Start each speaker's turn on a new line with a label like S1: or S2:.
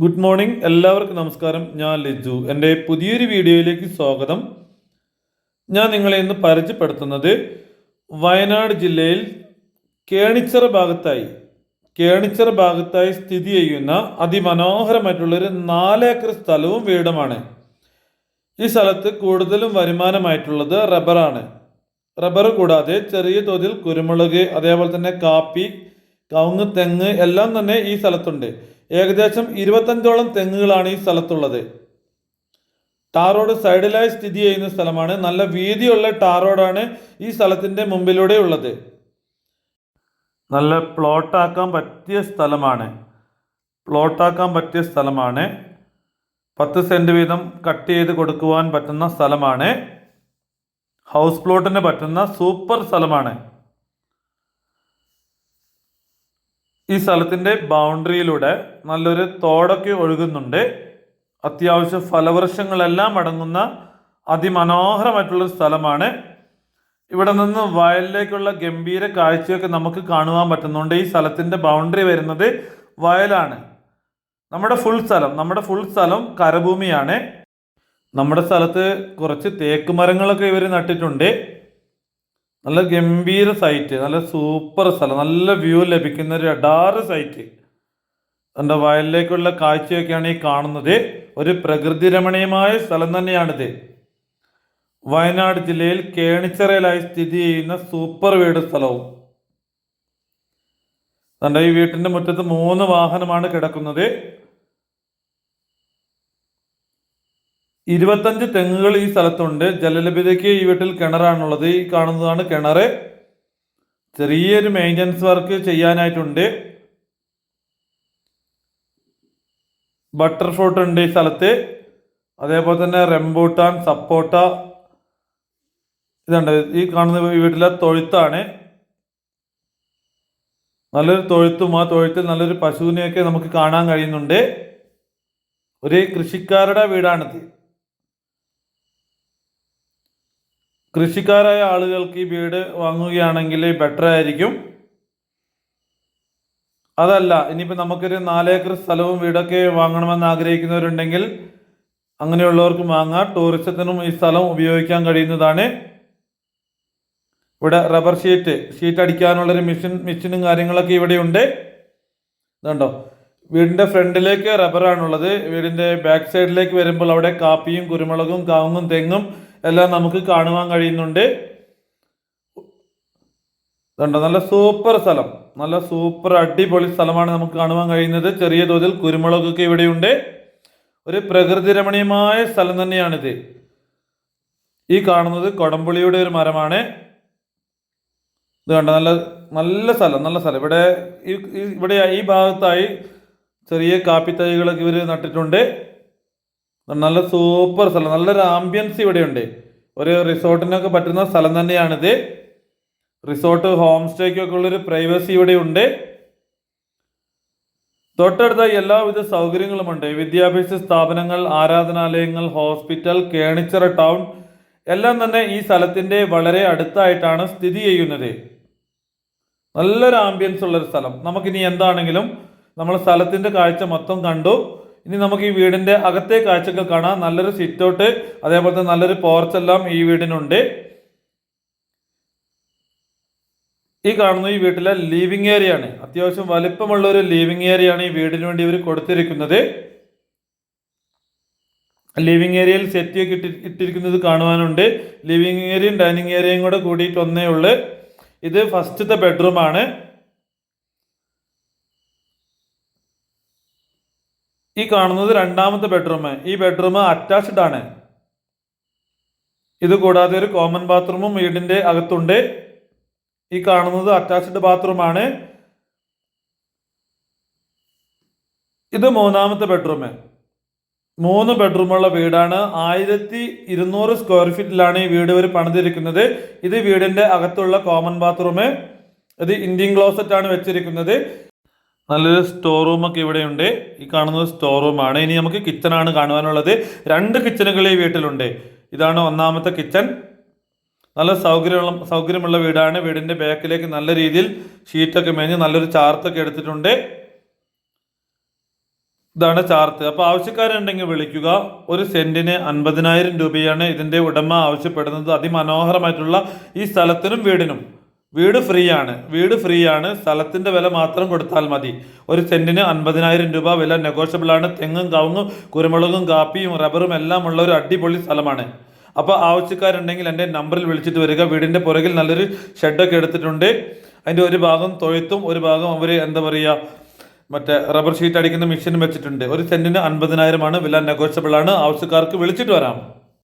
S1: Good morning എല്ലാവർക്കും നമസ്കാരം. ഞാൻ ലിജു. എന്റെ പുതിയൊരു വീഡിയോയിലേക്ക് സ്വാഗതം. ഞാൻ നിങ്ങളെ ഇന്ന് പരിചയപ്പെടുത്തുന്നത് വയനാട് ജില്ലയിൽ കേണിച്ചറ ഭാഗത്തായി കേണിച്ചറ ഭാഗത്തായി സ്ഥിതി ചെയ്യുന്ന അതിമനോഹരമായിട്ടുള്ളൊരു നാലേക്കർ സ്ഥലവും വീടുമാണ്. ഈ സ്ഥലത്ത് കൂടുതലും വരുമാനമായിട്ടുള്ളത് റബ്ബറാണ്. റബ്ബർ കൂടാതെ ചെറിയ തോതിൽ കുരുമുളക് അതേപോലെ തന്നെ കാപ്പി കവുങ്ങ് തെങ്ങ് എല്ലാം തന്നെ ഈ സ്ഥലത്തുണ്ട്. ഏകദേശം ഇരുപത്തഞ്ചോളം തെങ്ങുകളാണ് ഈ സ്ഥലത്തുള്ളത്. ടാർ റോഡ് സൈഡിലായി സ്ഥിതി ചെയ്യുന്ന സ്ഥലമാണ്. നല്ല വീതിയുള്ള ടാർ റോഡാണ് ഈ സ്ഥലത്തിന്റെ മുമ്പിലൂടെ ഉള്ളത്. നല്ല പ്ലോട്ടാക്കാൻ പറ്റിയ സ്ഥലമാണ്. പ്ലോട്ടാക്കാൻ പറ്റിയ സ്ഥലമാണ്. പത്ത് സെന്റ് വീതം കട്ട് ചെയ്ത് കൊടുക്കുവാൻ പറ്റുന്ന സ്ഥലമാണ്. ഹൗസ് പ്ലോട്ടിന് പറ്റുന്ന സൂപ്പർ സ്ഥലമാണ്. ഈ സ്ഥലത്തിന്റെ ബൗണ്ടറിയിലൂടെ നല്ലൊരു തോടൊക്കെ ഒഴുകുന്നുണ്ട്. അത്യാവശ്യം ഫലവൃക്ഷങ്ങളെല്ലാം അടങ്ങുന്ന അതിമനോഹരമായിട്ടുള്ളൊരു സ്ഥലമാണ്. ഇവിടെ നിന്ന് വയലിലേക്കുള്ള ഗംഭീര കാഴ്ചയൊക്കെ നമുക്ക് കാണുവാൻ പറ്റുന്നുണ്ട്. ഈ സ്ഥലത്തിന്റെ ബൗണ്ടറി വരുന്നത് വയലാണ്. നമ്മുടെ ഫുൾ സ്ഥലം നമ്മുടെ ഫുൾ സ്ഥലം കരഭൂമിയാണ്. നമ്മുടെ സ്ഥലത്ത് കുറച്ച് തേക്ക് മരങ്ങളൊക്കെ ഇവർ നട്ടിട്ടുണ്ട്. നല്ല ഗംഭീര സൈറ്റ് നല്ല സൂപ്പർ സ്ഥലം നല്ല വ്യൂ ലഭിക്കുന്ന ഒരു അഡാറ് സൈറ്റ് എന്റെ വയലിലേക്കുള്ള കാഴ്ചയൊക്കെയാണ് ഈ കാണുന്നത്. ഒരു പ്രകൃതി രമണീയമായ സ്ഥലം തന്നെയാണിത്. വയനാട് ജില്ലയിൽ കേണിച്ചിറയിലായി സ്ഥിതി ചെയ്യുന്ന സൂപ്പർ വീട് സ്ഥലവും. എന്റെ ഈ വീട്ടിന്റെ മുറ്റത്ത് മൂന്ന് വാഹനമാണ് കിടക്കുന്നത്. ഇരുപത്തഞ്ച് തെങ്ങുകൾ ഈ സ്ഥലത്തുണ്ട്. ജലലഭ്യതയ്ക്ക് ഈ വീട്ടിൽ കിണറാണുള്ളത്. ഈ കാണുന്നതാണ് കിണർ ചെറിയൊരു മെയിന്റനൻസ് വർക്ക് ചെയ്യാനായിട്ടുണ്ട്. ബട്ടർ ഫ്രൂട്ട് ഉണ്ട് ഈ സ്ഥലത്ത്. അതേപോലെ തന്നെ റെംബൂട്ടാൻ സപ്പോട്ട. ഇതുണ്ട്. ഈ കാണുന്ന വീട്ടിലെ തൊഴുത്താണ്. നല്ലൊരു തൊഴുത്തും ആ തൊഴുത്തിൽ നല്ലൊരു പശുവിനെയൊക്കെ നമുക്ക് കാണാൻ കഴിയുന്നുണ്ട്. ഒരു കൃഷിക്കാരുടെ വീടാണിത്. കൃഷിക്കാരായ ആളുകൾക്ക് ഈ വീട് വാങ്ങുകയാണെങ്കിൽ ബെറ്റർ ആയിരിക്കും. അതല്ല ഇനിയിപ്പോൾ നമുക്കൊരു നാലേക്കർ സ്ഥലവും വീടൊക്കെ വാങ്ങണമെന്ന് ആഗ്രഹിക്കുന്നവരുണ്ടെങ്കിൽ അങ്ങനെയുള്ളവർക്ക് വാങ്ങാം. ടൂറിസത്തിനും ഈ സ്ഥലം ഉപയോഗിക്കാൻ കഴിയുന്നതാണ്. ഇവിടെ റബ്ബർ ഷീറ്റ് ഷീറ്റ് അടിക്കാനുള്ളൊരു മെഷീൻ മെഷീനും കാര്യങ്ങളൊക്കെ ഇവിടെ ഉണ്ട്. ഇതുണ്ടോ? വീടിന്റെ ഫ്രണ്ടിലേക്ക് റബ്ബറാണുള്ളത് വീടിന്റെ ബാക്ക് സൈഡിലേക്ക് വരുമ്പോൾ അവിടെ കാപ്പിയും കുരുമുളകും കാവുങ്ങും തെങ്ങും എല്ലാം നമുക്ക് കാണുവാൻ കഴിയുന്നുണ്ട്. ഇതുണ്ടോ നല്ല സൂപ്പർ സ്ഥലം. നല്ല സൂപ്പർ അടിപൊളി സ്ഥലമാണ് നമുക്ക് കാണുവാൻ കഴിയുന്നത്. ചെറിയ തോതിൽ കുരുമുളകൊക്കെ ഇവിടെയുണ്ട്. ഒരു പ്രകൃതി രമണീയമായ സ്ഥലം തന്നെയാണിത്. ഈ കാണുന്നത് കൊടംപുളിയുടെ ഒരു മരമാണ്. ഇത് കണ്ട നല്ല നല്ല സ്ഥലം നല്ല സ്ഥലം. ഇവിടെ ഈ ഇവിടെ ഈ ഭാഗത്തായി ചെറിയ കാപ്പിത്തൈകളൊക്കെ ഇവർ നട്ടിട്ടുണ്ട്. നല്ല സൂപ്പർ സ്ഥലം. നല്ലൊരു ആംബിയൻസ് ഇവിടെയുണ്ട്. ഒരു റിസോർട്ടിനൊക്കെ പറ്റുന്ന സ്ഥലം തന്നെയാണിത്. റിസോർട്ട് ഹോം സ്റ്റേക്കൊക്കെ ഉള്ളൊരു പ്രൈവസി ഇവിടെ ഉണ്ട് തൊട്ടടുത്ത എല്ലാവിധ സൗകര്യങ്ങളുമുണ്ട്. വിദ്യാഭ്യാസ സ്ഥാപനങ്ങൾ ആരാധനാലയങ്ങൾ ഹോസ്പിറ്റൽ കേണിച്ചറ ടൗൺ എല്ലാം തന്നെ ഈ സ്ഥലത്തിന്റെ വളരെ അടുത്തായിട്ടാണ് സ്ഥിതി ചെയ്യുന്നത്. നല്ലൊരു ആംബിയൻസ് ഉള്ളൊരു സ്ഥലം. നമുക്കിനി എന്താണെങ്കിലും നമ്മൾ സ്ഥലത്തിന്റെ കാഴ്ച മൊത്തം കണ്ടു. ഇനി നമുക്ക് ഈ വീടിന്റെ അകത്തെ കാഴ്ചകൾ കാണാം. നല്ലൊരു സിറ്റ് ഔട്ട് അതേപോലെ തന്നെ നല്ലൊരു പോർച്ച് എല്ലാം ഈ വീടിനുണ്ട്. ഈ കാണുന്ന ഈ വീട്ടിലെ ലിവിങ് ഏരിയ ആണ്. അത്യാവശ്യം വലിപ്പമുള്ള ഒരു ലിവിങ് ഏരിയ ആണ് ഈ വീടിന് വേണ്ടി ഇവർ കൊടുത്തിരിക്കുന്നത്. ലിവിംഗ് ഏരിയയിൽ സെറ്റ് ഇട്ടി ഇട്ടിരിക്കുന്നത് കാണുവാനുണ്ട്. ലിവിങ് ഏരിയയും ഡൈനിങ് ഏരിയയും കൂടെ കൂടിയിട്ടൊന്നേ ഉള്ളു. ഇത് ഫസ്റ്റത്തെ ബെഡ്റൂം ഈ കാണുന്നത് രണ്ടാമത്തെ ബെഡ്റൂം ഈ ബെഡ്റൂം അറ്റാച്ച്ഡ് ആണ്. ഇത് കൂടാതെ ഒരു കോമൺ ബാത്റൂമും വീടിന്റെ അകത്തുണ്ട്. ഈ കാണുന്നത് അറ്റാച്ച്ഡ് ബാത്റൂം ആണ് ഇത് മൂന്നാമത്തെ ബെഡ്റൂം മൂന്ന് ബെഡ്റൂമുള്ള വീടാണ്. ആയിരത്തി ഇരുന്നൂറ് സ്ക്വയർ ഫീറ്റിലാണ് ഈ വീട് ഇവർ പണിതിരിക്കുന്നത്. ഇത് വീടിന്റെ അകത്തുള്ള കോമൺ ബാത്റൂം ഇത് ഇന്ത്യൻ ക്ലോസറ്റ് ആണ് വെച്ചിരിക്കുന്നത്. നല്ലൊരു സ്റ്റോർ റൂം ഒക്കെ ഇവിടെയുണ്ട്. ഈ കാണുന്നത് സ്റ്റോർ റൂമാണ് ഇനി നമുക്ക് കിച്ചൺ ആണ് കാണുവാനുള്ളത്. രണ്ട് കിച്ചണുകൾ ഈ വീട്ടിലുണ്ട്. ഇതാണ് ഒന്നാമത്തെ കിച്ചൺ നല്ല സൗകര്യമുള്ള സൗകര്യമുള്ള വീടാണ്. വീടിന്റെ ബാക്കിലേക്ക് നല്ല രീതിയിൽ ഷീറ്റൊക്കെ മേഞ്ഞ് നല്ലൊരു ചാർത്തൊക്കെ എടുത്തിട്ടുണ്ട്. ഇതാണ് ചാർത്ത്. അപ്പോൾ ആവശ്യക്കാരുണ്ടെങ്കിൽ വിളിക്കുക. ഒരു സെന്റിന് അൻപതിനായിരം രൂപയാണ് ഇതിന്റെ ഉടമ ആവശ്യപ്പെടുന്നത്. അതിമനോഹരമായിട്ടുള്ള ഈ സ്ഥലത്തിനും വീടിനും. വീട് ഫ്രീ ആണ് വീട് ഫ്രീ ആണ് സ്ഥലത്തിന്റെ വില മാത്രം കൊടുത്താൽ മതി. ഒരു സെന്റിന് അൻപതിനായിരം രൂപ വില നെഗോഷ്യബിൾ ആണ്. തെങ്ങും കവുങ്ങും കുരുമുളകും കാപ്പിയും റബ്ബറും എല്ലാം ഉള്ള ഒരു അടിപൊളി സ്ഥലമാണ്. അപ്പോൾ ആവശ്യക്കാരുണ്ടെങ്കിൽ എന്റെ നമ്പറിൽ വിളിച്ചിട്ട് വരിക. വീടിന്റെ പുറകിൽ നല്ലൊരു ഷെഡൊക്കെ എടുത്തിട്ടുണ്ട്. അതിന്റെ ഒരു ഭാഗം തൊഴുത്തും ഒരു ഭാഗം അവർ എന്താ പറയുക മറ്റേ റബ്ബർ ഷീറ്റ് അടിക്കുന്ന മെഷീൻ വെച്ചിട്ടുണ്ട്. ഒരു സെന്റിന് അൻപതിനായിരമാണ് വില നെഗോഷ്യബിൾ ആണ്. ആവശ്യക്കാർക്ക് വിളിച്ചിട്ട് വരാം.